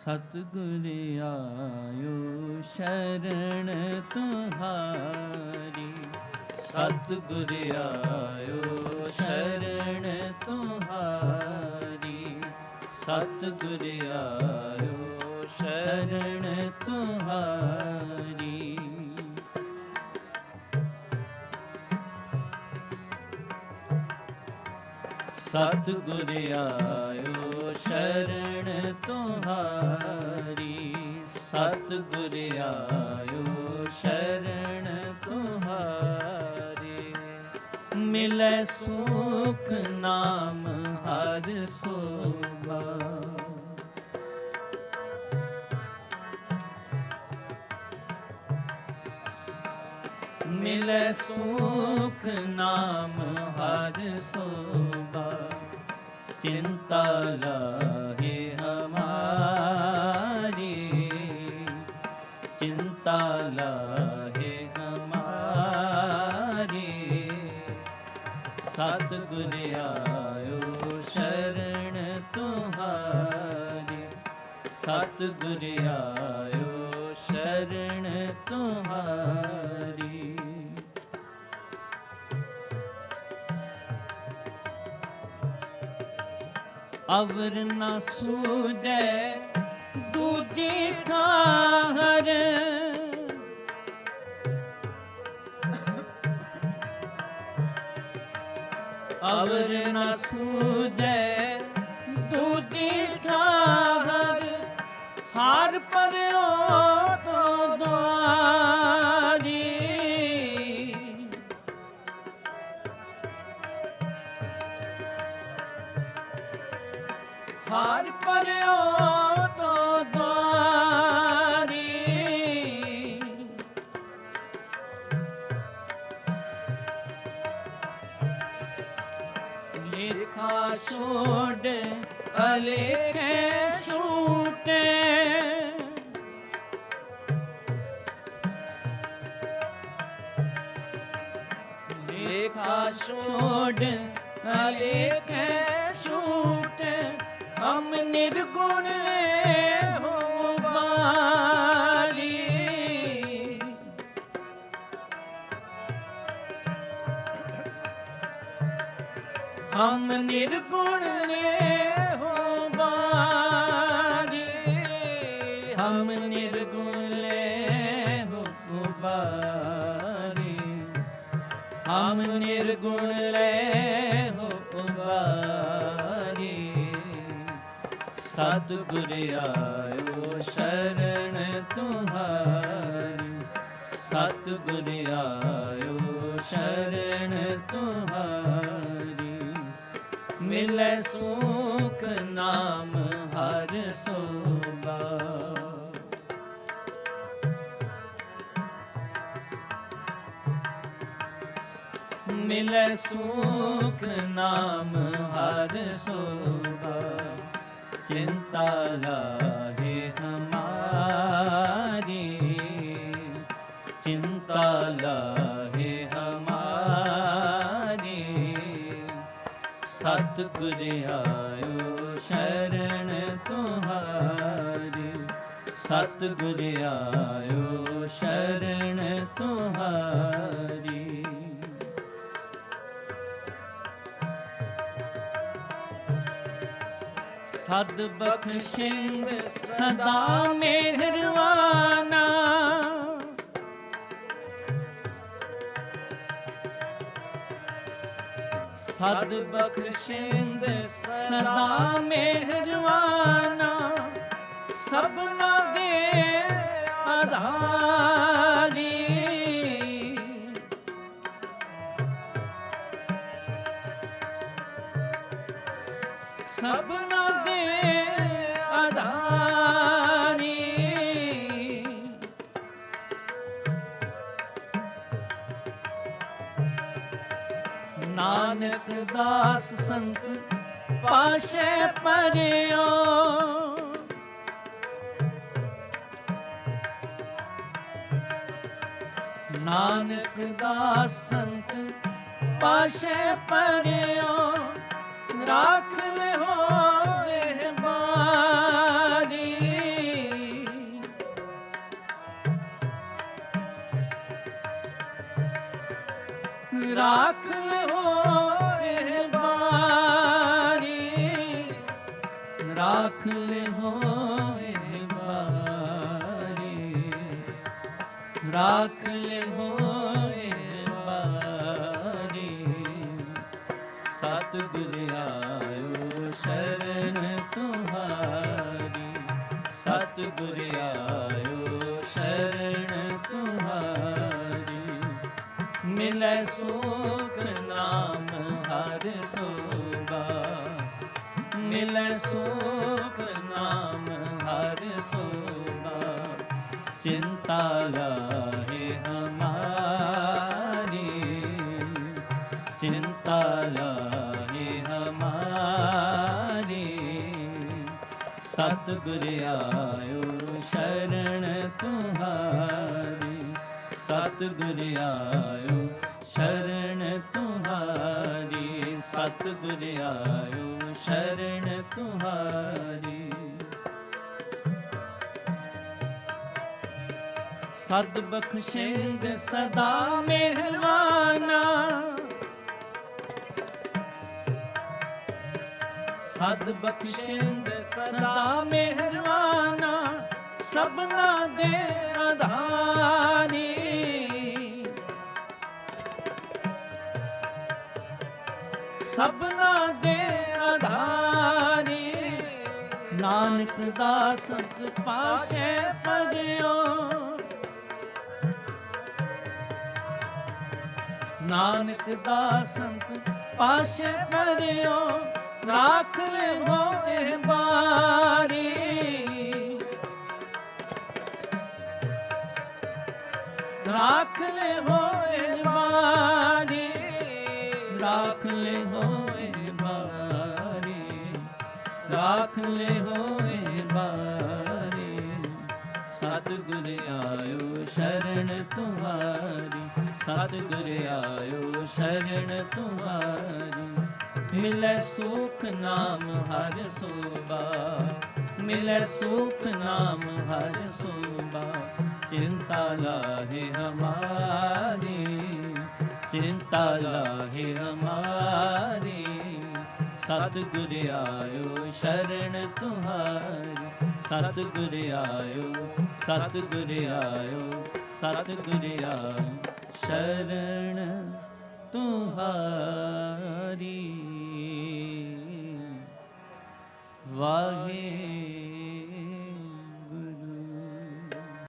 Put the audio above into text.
ਸਤਿਗੁਰ ਆਇਓ ਸ਼ਰਨ ਤੁਹਾਰੀ। ਸਤਿਗੁਰ ਆਇਓ ਸ਼ਰਨ ਤੁਹਾਰੀ। ਸਤਿਗੁਰ ਆਇਓ ਸ਼ਰਨ ਤੁਹਾਰੀ। ਸਤਿਗੁਰ ਆਇਓ ਸ਼ਰਨ ਤੁਹਾਰੀ ਸਤਿਗੁਰ ਆਇਓ ਸ਼ਰਨ ਤੁਹਾਰੀ। ਮਿਲੈ ਸੁਖ ਨਾਮ ਹਰ ਸੋਭਾ। ਮਿਲੈ ਸੁਖ ਨਾਮ ਹਰ ਸੋਭਾ। ਚਿੰਤਾ ਲਾ ਸਤਿਗੁਰ ਆਇਓ ਸ਼ਰਨ ਤੁਹਾਰੀ। ਸਤਿਗੁਰ ਆਇਓ ਸ਼ਰਨ ਤੁਹਾਰੀ। ਅਵਰ ਨਾ ਸੂਜੈ ਅਵਰ ਨਾ ਸੂਜੈ ਦੂਜੀ ਠਾਹਰ ਹਾਰ ਪਰ ਛੋੜ ਅਲੇਖੇ ਛੂਟੇ। ਹਮ ਨਿਰਗੁਣ ਲੈ ਹੋ ਬਾਰੀ ਹਮ ਨਿਰਗੁਣ ਨੇ ਹੋ ਬਾਰੀ ਹਮ ਨਿਰਗੁਣ ਗੁਣ ਲੈ ਹੋ ਬਾਰੀ ਸਤਿਗੁਰ ਆਇਓ ਸ਼ਰਨ ਤੁਹਾਰੀ। ਸਤਿਗੁਰ ਆਇਓ ਸ਼ਰਨ ਤੁਹਾਰੀ। ਮਿਲੈ ਸੁਖ ਨਾਮ ਹਰ ਸੋ ਮਿਲੈ ਸੁਖ ਨਾਮ ਹਰ ਸੋਭਾ। ਚਿੰਤਾ ਲਾਹੇ ਹਮਾਰੀ, ਚਿੰਤਾ ਲਾਹੇ ਹਮਾਰੀ। ਸਤਿਗੁਰ ਆਇਓ ਸ਼ਰਨ ਤੁਹਾਰੀ ਸਤਿਗੁਰ ਆਇਓ ਸ਼ਰਨ ਤੁਹਾਰੀ। ਸਦ ਬਖਸ਼ਿੰਦ ਸਦਾ ਮਿਹਰਵਾਨਾ। ਸਦ ਬਖਸ਼ਿੰਦ ਸਦਾ ਮਿਹਰਵਾਨਾ। ਸਭਨਾ ਦੇ ਆਧਾਰੀ। ਸਭਨਾ ਨਾਨਕ ਦਾਸ ਸੰਤ ਪਾਸ਼ੇ ਪਰਿਓ। ਨਾਨਕ ਦਾਸ ਸੰਤ ਪਾਸ਼ੇ ਪਰਿਓ। ਰਾਖ ਲਿਓ ਰਾਖ ਹੋਏ ਬਾਰੀ ਰਾਖ ਲਿਓ ਇਹ ਬਾਰੀ ਰਾਖ ਲਿਓ ਇਹ ਬਾਰੀ ਸਤਿਗੁਰ ਆਇਓ ਸ਼ਰਨ ਤੁਹਾਰੀ। ਸਤਿਗੁਰ ਆਇਓ ਮਿਲੈ ਸੁਖ ਨਾਮ ਹਰ ਸੋਭਾ। ਮਿਲੈ ਸੁਖ ਨਾਮ ਹਰ ਸੋਭਾ। ਚਿੰਤਾ ਲਾਹੇ ਹਮਾਰੀ। ਚਿੰਤਾ ਲਾਹੇ ਹਮਾਰੀ। ਸਤ ਗੁਰ ਆਇਓ ਸ਼ਰਣ ਤੁਹਾਰੀ। ਸਤ ਸ਼ਰਨ ਤੁਹਾਰੀ, ਸਤਿਗੁਰ ਆਇਓ, ਸ਼ਰਨ ਤੁਹਾਰੀ। ਸਦ ਬਖਸ਼ੇਂਦ ਸਦਾ ਮਿਹਰਵਾਨਾ ਸਦ ਬਖਸ਼ੇਂਦ ਸਦਾ ਮਿਹਰਵਾਨਾ ਸਭਨਾ ਦੇ ਆਧਾਰੀ। ਸਭਨਾ ਦੇ ਆਧਾਰੀ। ਨਾਨਕ ਦਾ ਸੰਤ ਪਾਸ਼ੇ ਪਰਿਓ ਨਾਨਕ ਦਾ ਸੰਤ ਪਾਸ਼ੇ ਪਰਿਓ ਰਾਖ ਲਿਓ ਇਹ ਬਾਰੀ। ਰਾਖ ਲਿਓ ਇਹ ਬਾਰੀ। ਰਾਖ ਲਿਓ ਇਹ ਬਾਰੀ ਰਾਖ ਲਿਓ ਇਹ ਬਾਰੀ। ਸਤਿਗੁਰ ਆਇਓ ਸ਼ਰਨ ਤੁਹਾਰੀ, ਸਤਿਗੁਰ ਆਇਓ ਸ਼ਰਨ ਤੁਹਾਰੀ। ਮਿਲੈ ਸੁਖ ਨਾਮ ਹਰ ਸੋਭਾ, ਮਿਲੈ ਸੁਖ ਨਾਮ ਹਰ ਸੋਭਾ। ਚਿੰਤਾ ਲਾਹੇ ਹਮਾਰੀ। ਚਿੰਤਾ ਲਾਹੇ ਹਮਾਰੀ ਸਤਿਗੁਰ ਆਇਓ ਸ਼ਰਨ ਤੁਹਾਰੀ। ਸਤਿਗੁਰ ਆਇਓ ਸਤਿਗੁਰ ਆਇਓ ਸਤਿਗੁਰ ਆਇਓ ਸ਼ਰਨ ਤੁਹਾਰੀ। ਵਾਹਿਗੁਰੂ।